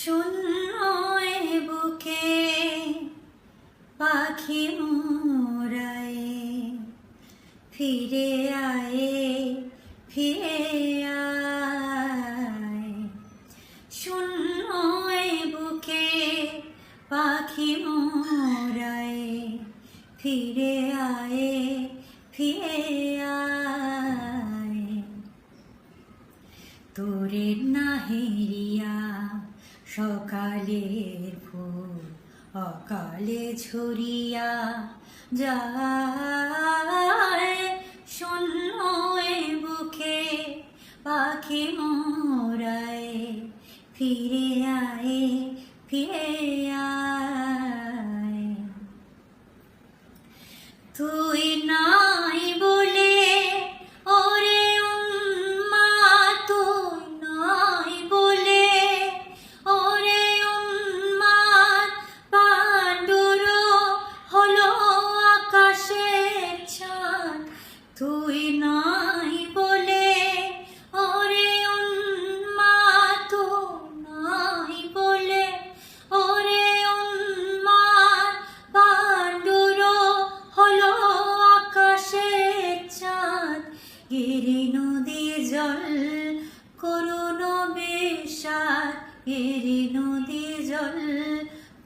শূন্যয় বুকে পাখি মোরায় ফিরে আয়ে, ফিরে আয়। শূন্যয় বুকে পাখি মোরায় ফিরে আয়ে, ফিরে আয়। তোরে নাহেরিয়া সকালের ফুল অকালে ছড়িয়া যায়। শূন্য বুকে পাখি মোরায়, ফিরে আয়ে, ফিরে আয়। তুই নাই বলে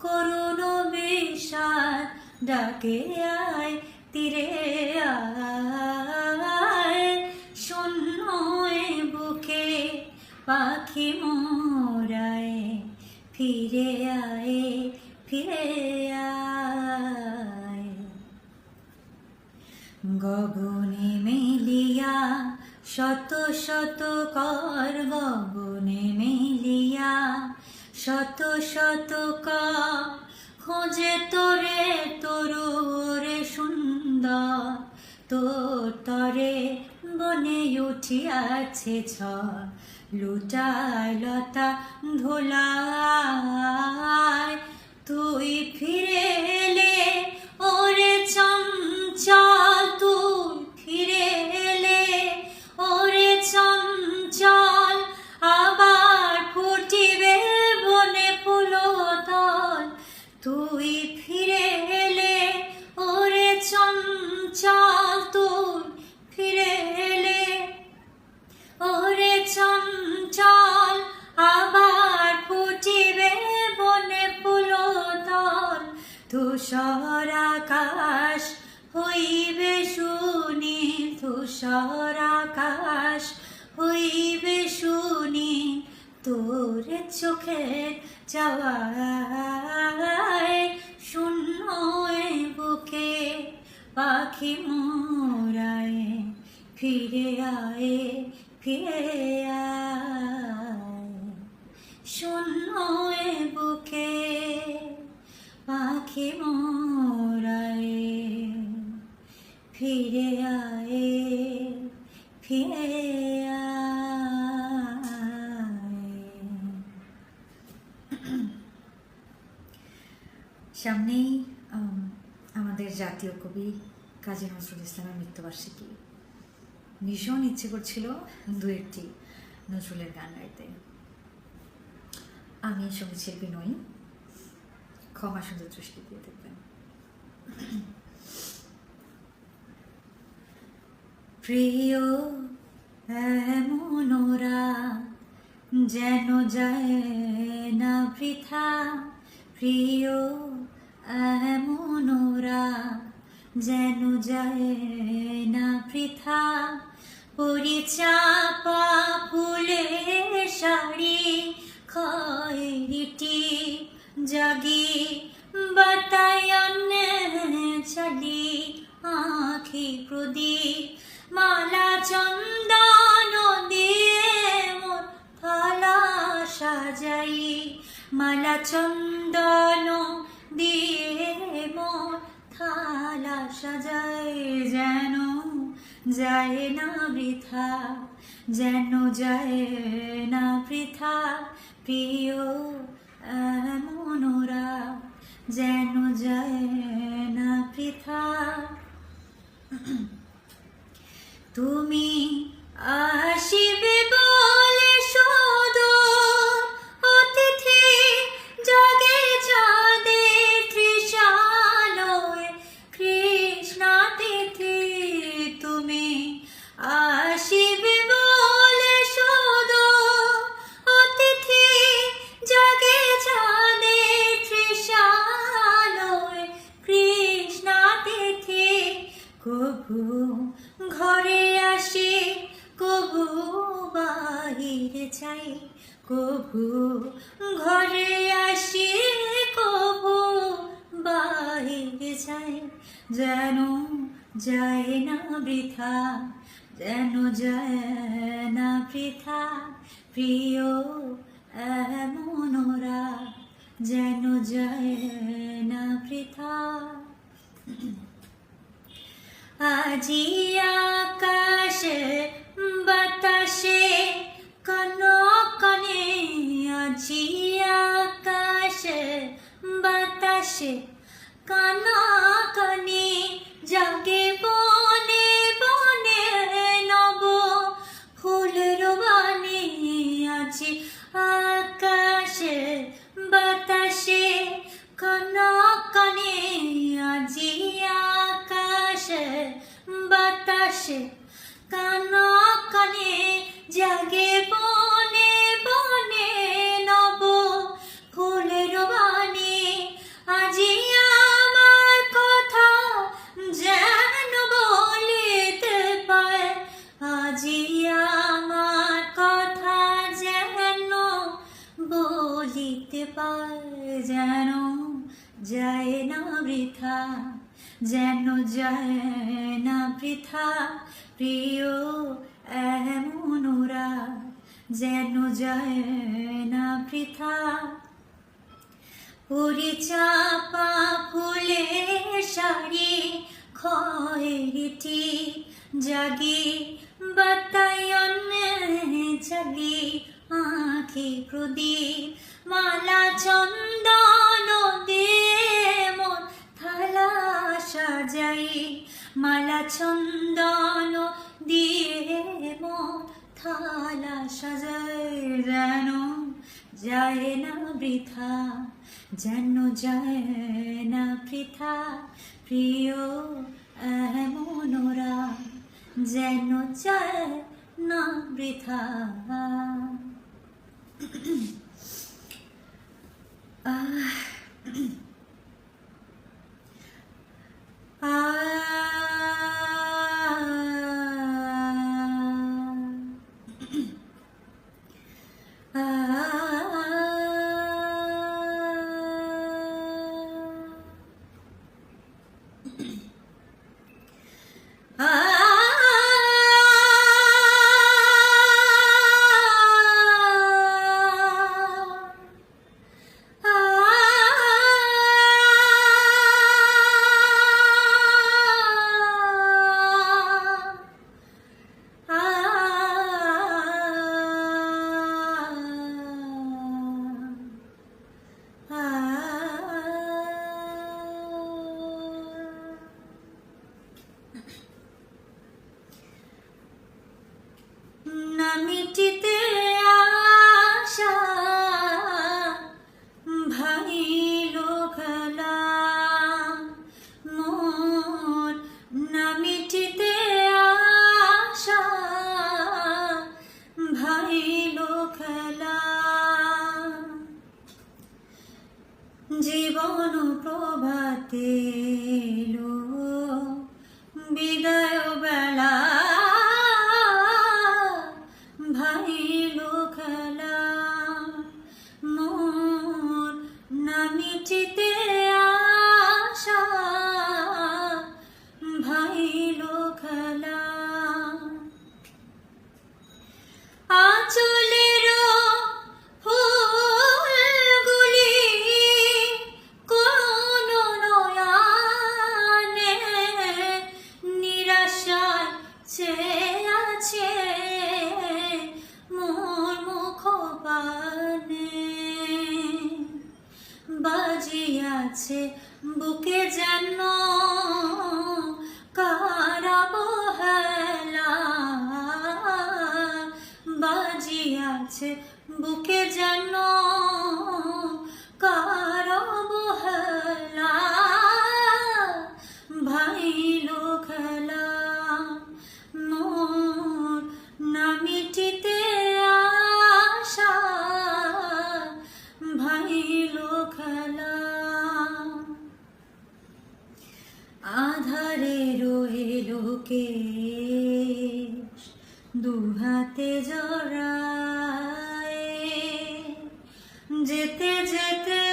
করুণ বিষাদ ডাকে আয়, তীরে শূন্য বুকে পাখি মোরায় ফিরে আয়ে, ফিরে আয়। গগনে মেলিয়া, শত শত কর গগনে মেলিয়া শত শত খোঁজে তোরে তরুরে সুন্দর। তো তরে বনে উঠিয়াছে ছ লুটায় লতা ধোলায়। ধূসর হইবে শুনি ধূসর আকাশ হইবে শুনি তোর চোখের যাওয়ায় শূন্য বুকে পাখি মোরায় ফিরে আয়ে, ফিরে আয়। শূন্য বুকে মোরায়, ফিরে আয়ে, ফিরে সামনেই আমাদের জাতীয় কবি কাজী নজরুল ইসলামের মৃত্যুবার্ষিকী। ভীষণ ইচ্ছে করছিল দু একটি নজরুলের গান গাইতে। আমি সংগীত শিল্পী নই ক্ষমা সুন্দর দৃষ্টি দিয়ে দেখবেন প্রিয় এমন ওরা যেন যায় না বৃথা প্রিয় এমন ওরা যেন যায় না বৃথা পরিচাপা ফুলের শাড়ি খয়রিটি চন্দন দিয়ে মোর থালা সাজাই যেন যায় না বৃথা, যেন যায় না বৃথা। প্রিয় মনোরা যেন যায় না বৃথা। তুমি আসিবে বলে সদর ঘরে আসে, কবু বাহির যাই কবু ঘরে আসে, কবু বাহির যাই যেন যায় না বৃথা, যেন যায় না বৃথা, প্রিয় এমনরা যেন যায় না বৃথা। আজি আকাশে বাতাসে কন কনে আজি আকাশে বাতাসে কন কনে জগে বনে যেন যায় না বৃথা, প্রিয় এমনরা যেন যায় না বৃথা। পরিচাপা ফুলে শাড়ি খয়েরিটি জাগি বাতায়নে জাগি আঁখি প্রদীপ। মালা চন্দন মালা চন্দন দিয়ে মন থালা সাজাই যেন যায় না বৃথা, যেন যায় না বৃথা প্রিয় এমনরা যেন যায় না বৃথা। আহ প্রভাতে এলো বিদায় বেলা ভাইল খেলা। মোর না মিটিতে চেয়ে আছে বাজিয়াছে বুকে যেন দুহাতে জড়ায় যেতে যেতে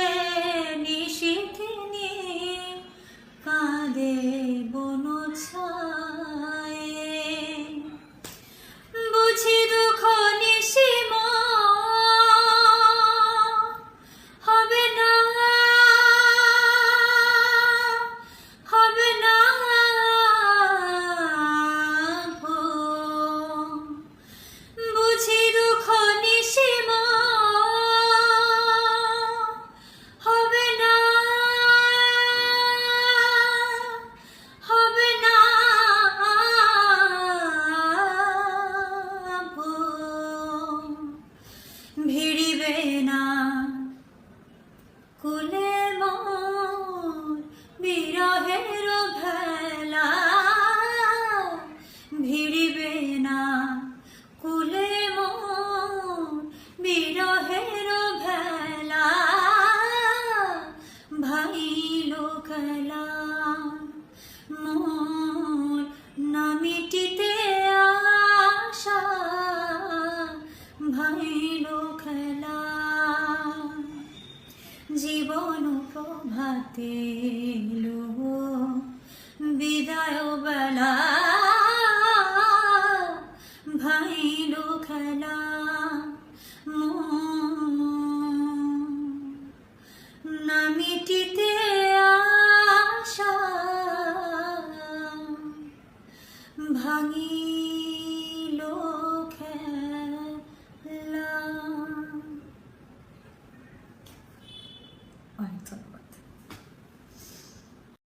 রাতে